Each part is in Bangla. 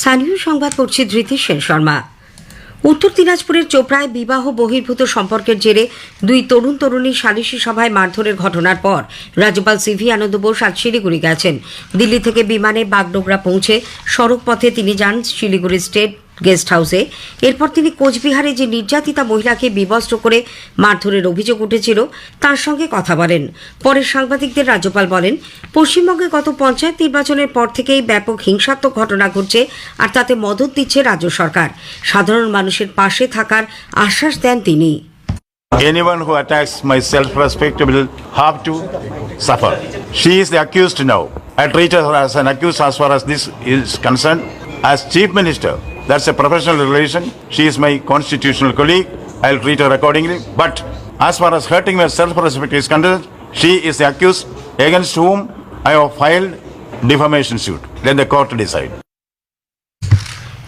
স্থানীয় সংবাদ পড়ছে ধৃতি সেন শর্মা। উত্তর দিনাজপুরের চোপড়ায় বিবাহ বহির্ভূত সম্পর্কের জেরে দুই তরুণ তরুণী সালিশি সভায় মারধরের ঘটনার পর রাজ্যপাল সিভি আনন্দ বোস আজ শিলিগুড়ি গেছেন। দিল্লি থেকে বিমানে বাগডোগরা পৌঁছে সড়ক পথে তিনি যান শিলিগুড়ি স্টেট গেস্ট হাউসে এরপর তিনি কোচবিহারে যে নির্যাতিতা মহিলাকে বিবস্ত্র করে মারধরের অভিযোগ উঠেছিল তার সঙ্গে কথা বলেন পরে সাংবাদিকদের রাজ্যপাল বলেন পশ্চিমবঙ্গে গত পঞ্চায়েত নির্বাচনের পর থেকেই ব্যাপক হিংসাত্মক ঘটনা ঘটছে আর তাতে মদত দিচ্ছে রাজ্য সরকার সাধারণ মানুষের পাশে থাকার আশ্বাস দেন তিনি Anyone who attacks my self-respect will have to suffer. She is the accused now. I treat her as an accused as far as this is concerned. As Chief Minister, that's a professional relation. She is my constitutional colleague. I'll treat her accordingly. But as far as hurting my self-respect is concerned, she is the accused against whom I have filed defamation suit. Let the court decide.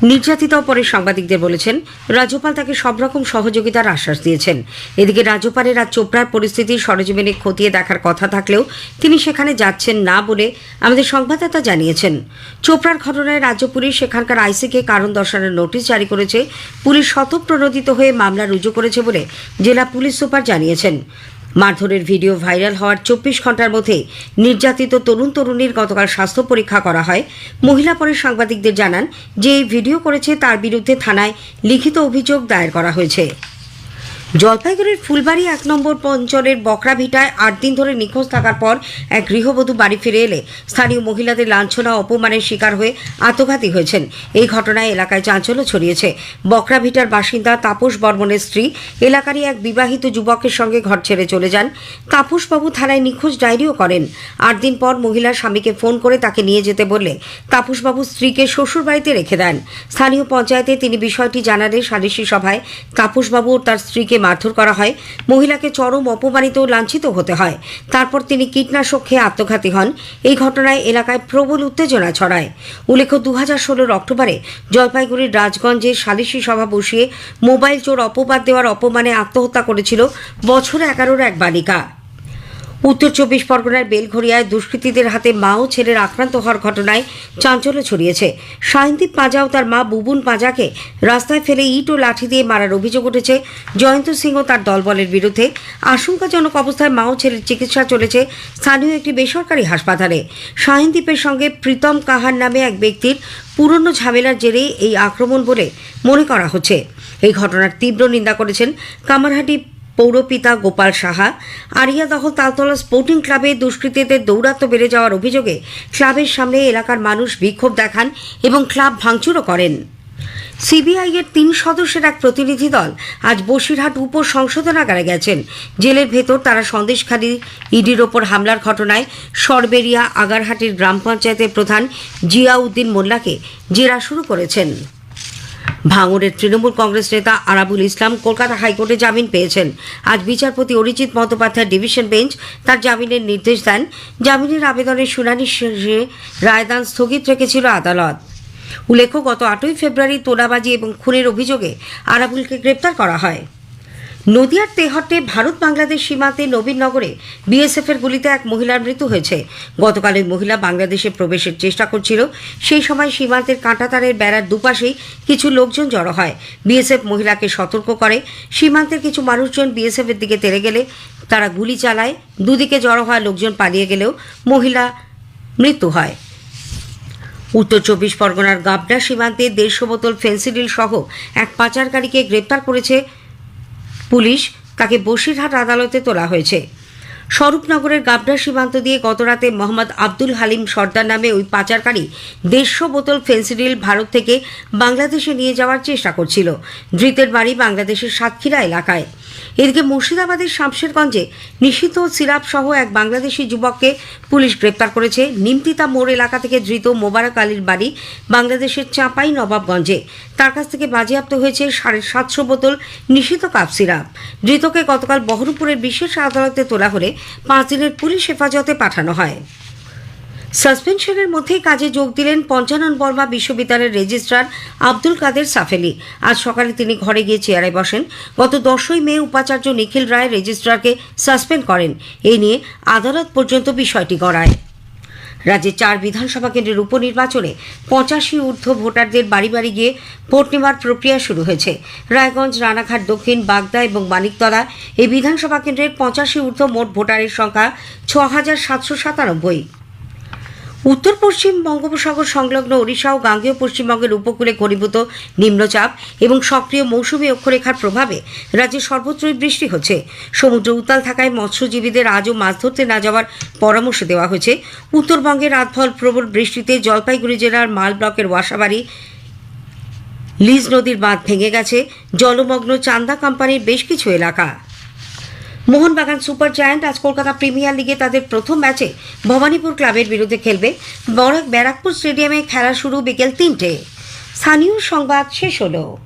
নির্যাতিতাও পরে সাংবাদিকদের বলেছেন, রাজ্যপাল তাকে সব রকম সহযোগিতার আশ্বাস দিয়েছেন। এদিকে রাজ্যপালের আজ চোপড়ার পরিস্থিতি সরেজমিনে খতিয়ে দেখার কথা থাকলেও তিনি সেখানে যাচ্ছেন না বলে আমাদের সংবাদদাতা জানিয়েছেন। চোপড়ার ঘটনায় রাজ্য পুলিশ সেখানকার আইসিকে কারণ দর্শানোর নোটিশ জারি করেছে। পুলিশ স্বতঃপ্রণোদিত হয়ে মামলা রুজু করেছে বলে জেলা পুলিশ সুপার জানিয়েছেন। মারধরের ভিডিও ভাইরাল হওয়ার চব্বিশ ঘণ্টার মধ্যে নির্যাতিত তরুণ তরুণীর গতকাল স্বাস্থ্য পরীক্ষা করা হয়। মহিলা পরে সাংবাদিকদের জানান, যে এই ভিডিও করেছে তার বিরুদ্ধে থানায় লিখিত অভিযোগ দায়ের করা হয়েছে। জলপাইগুড়ির ফুলবাড়ি এক নম্বর অঞ্চলের বকরাভিটায় আট দিন ধরে নিখোঁজ থাকার পর এক গৃহবধূ বাড়ি ফিরে এলে স্থানীয় মহিলাদের লাঞ্ছনা অপমানের শিকার হয়ে আত্মঘাতী হয়েছেন। এই ঘটনায় এলাকায় চাঞ্চল্য ছড়িয়েছে। বকরাভিটার বাসিন্দা তাপস বর্মনের স্ত্রী, এলাকারই এক বিবাহিত যুবকের সঙ্গে ঘর ছেড়ে চলে যান। তাপসবাবু থানায় নিখোঁজ ডায়েরিও করেন। আট দিন পর মহিলার স্বামীকে ফোন করে তাকে নিয়ে যেতে বললে তাপসবাবু স্ত্রীকে শ্বশুর বাড়িতে রেখে দেন। স্থানীয় পঞ্চায়েতে তিনি বিষয়টি জানালে সালিশি সভায় তাপসবাবু ও তার স্ত্রীকে মারধর করা হয়। মহিলাকে চরম অপমানিত লাঞ্ছিত হতে হয়। তারপর তিনি কীটনাশক খেয়ে আত্মঘাতী হন। এই ঘটনায় এলাকায় প্রবল উত্তেজনা ছড়ায়। উল্লেখ্য দু হাজার ষোলোর অক্টোবরে জলপাইগুড়ির রাজগঞ্জে সালিশি সভা বসিয়ে মোবাইল চোর অপবাদ দেওয়ার অপমানে আত্মহত্যা করেছিল বছর এগারোর এক বালিকা। উত্তর চব্বিশ পরগনার বেলঘরিয়ায় দুষ্কৃতীদের হাতে মা ও ছেলের আক্রান্ত হওয়ার ঘটনায় চাঞ্চল্য ছড়িয়েছে। সায়নদীপ পাঁজা ও তার মা বুবুন পাঁজাকে রাস্তায় ফেলে ইট ও লাঠি দিয়ে মারার অভিযোগ উঠেছে। জয়ন্ত সিং ও তার দলবলের বিরুদ্ধে আশঙ্কাজনক অবস্থায় মা ও ছেলের চিকিৎসা চলেছে স্থানীয় একটি বেসরকারি হাসপাতালে। সায়নদীপের সঙ্গে প্রীতম কাহার নামে এক ব্যক্তির পুরনো ঝামেলার জেরেই এই আক্রমণ বলে মনে করা হচ্ছে। এই ঘটনার তীব্র নিন্দা করেছেন কামারহাটি পৌরপিতা গোপাল সাহা আরিয়াদহ তালতলা স্পোর্টিং ক্লাবে দুষ্কৃতীদের দৌরাত্ম্য বেড়ে যাওয়ার অভিযোগে ক্লাবের সামনে এলাকার মানুষ বিক্ষোভ দেখান এবং ক্লাব ভাঙচুরও করেন। সিবিআই এর তিন সদস্যের এক প্রতিনিধি দল আজ বসিরহাট উপ সংশোধনাগারে গেছেন। জেলের ভেতর তারা সন্দেশখালী ইডির ওপর হামলার ঘটনায় সরবেরিয়া আগারহাটির গ্রাম পঞ্চায়েতের প্রধান জিয়াউদ্দিন মোল্লাকে জেরা শুরু করেছেন। ভাঙড়ের তৃণমূল কংগ্রেস নেতা আরাবুল ইসলাম কলকাতা হাইকোর্টে জামিন পেয়েছেন। আজ বিচারপতি অরিজিৎ বন্দ্যোপাধ্যায় ডিভিশন বেঞ্চ তার জামিনের নির্দেশ দেন। জামিনের আবেদনের শুনানি শেষে রায়দান স্থগিত রেখেছিল আদালত। উল্লেখ্য, গত আটই ফেব্রুয়ারি তোলাবাজি এবং খুনের অভিযোগে আরাবুলকে গ্রেপ্তার করা হয়। নদিয়ার তেহট্টে ভারত বাংলাদেশ সীমান্তে নবীনগরে বিএসএফের গুলিতে এক মহিলার মৃত্যু হয়েছে। গতকাল ওই মহিলা বাংলাদেশে প্রবেশের চেষ্টা করছিল। সেই সময় সীমান্তের কাঁটাতারের বেড়ার দুপাশেই কিছু লোকজন জড়ো হয়। বিএসএফ মহিলাকে সতর্ক করে। সীমান্তের কিছু মানুষজন বিএসএফের দিকে তেড়ে গেলে তারা গুলি চালায়। দুদিকে জড়ো হওয়া লোকজন পালিয়ে গেলেও মহিলা মৃত্যু হয়। উত্তর চব্বিশ পরগনার গাবডা সীমান্তে দেড়শো বোতল ফেন্সিডিল সহ এক পাচারকারীকে গ্রেপ্তার করেছে পুলিশ তাকে বসিরহাট আদালতে তোলা হয়েছে। স্বরূপনগরের গাবডা সীমান্ত দিয়ে গতরাতে মোহাম্মদ আব্দুল হালিম সর্দার নামে ওই পাচারকারী দেড়শো বোতল ফেন্সিডিল ভারত থেকে বাংলাদেশে নিয়ে যাওয়ার চেষ্টা করছিল। ধৃতের বাড়ি বাংলাদেশের সাতক্ষীরা এলাকায়। এদিকে মুর্শিদাবাদের শামশেরগঞ্জে নিষিদ্ধ সিরাপ সহ এক বাংলাদেশি যুবককে পুলিশ গ্রেপ্তার করেছে। নিমতিতা মোড় এলাকা থেকে ধৃত মোবারক আলীর বাড়ি বাংলাদেশের চাঁপাই নবাবগঞ্জে। তার কাছ থেকে বাজেয়াপ্ত হয়েছে সাড়ে সাতশো বোতল নিষিদ্ধ কাপ সিরাপ। ধৃতকে গতকাল বহরমপুরের বিশেষ আদালতে তোলা হলে পাঁচ দিনের পুলিশ হেফাজতে পাঠানো হয়। সাসপেনশনের মধ্যে কাজে যোগ দিলেন পঞ্চানন বর্মা বিশ্ববিদ্যালয়ের রেজিস্ট্রার আব্দুল কাদের সাফেলি। আজ সকালে তিনি ঘরে গিয়ে চেয়ারে বসেন। গত দশই মে উপাচার্য নিখিল রায় রেজিস্ট্রারকে সাসপেন্ড করেন। এই নিয়ে আদালত পর্যন্ত বিষয়টি গড়ায়। রাজ্যের চার বিধানসভা কেন্দ্রের উপনির্বাচনে পঁচাশি ঊর্ধ্ব ভোটারদের বাড়ি বাড়ি গিয়ে ভোট নেওয়ার প্রক্রিয়া শুরু হয়েছে। রায়গঞ্জ, রানাঘাট, দক্ষিণ, বাগদা এবং মানিকতলা এই বিধানসভা কেন্দ্রের পঁচাশি ঊর্ধ্ব মোট ভোটারের সংখ্যা ছ হাজার সাতশো সাতানব্বই। উত্তর পশ্চিম বঙ্গোপসাগর সংলগ্ন ওড়িশা ও গাঙ্গেয় পশ্চিমবঙ্গের উপকূলে ঘনীভূত নিম্নচাপ এবং সক্রিয় মৌসুমী অক্ষরেখার প্রভাবে রাজ্যে সর্বত্রই বৃষ্টি হচ্ছে। সমুদ্র উত্তাল থাকায় মৎস্যজীবীদের আজও মাছ ধরতে না যাওয়ার পরামর্শ দেওয়া হয়েছে। উত্তরবঙ্গে রাতভর প্রবল বৃষ্টিতে জলপাইগুড়ি জেলার মাল ব্লকের ওয়াসাবাড়ি লিজ নদীর বাঁধ ভেঙে গেছে। জলমগ্ন চান্দা কোম্পানির বেশ কিছু এলাকা। মোহনবাগান সুপার জায়ান্ট আজ কলকাতা প্রিমিয়ার লিগে তাদের প্রথম ম্যাচে ভবানীপুর ক্লাবের বিরুদ্ধে খেলবে। বরাক ব্যারাকপুর স্টেডিয়ামে খেলা শুরু বিকেল তিনটে। স্থানীয় সংবাদ শেষ হলো।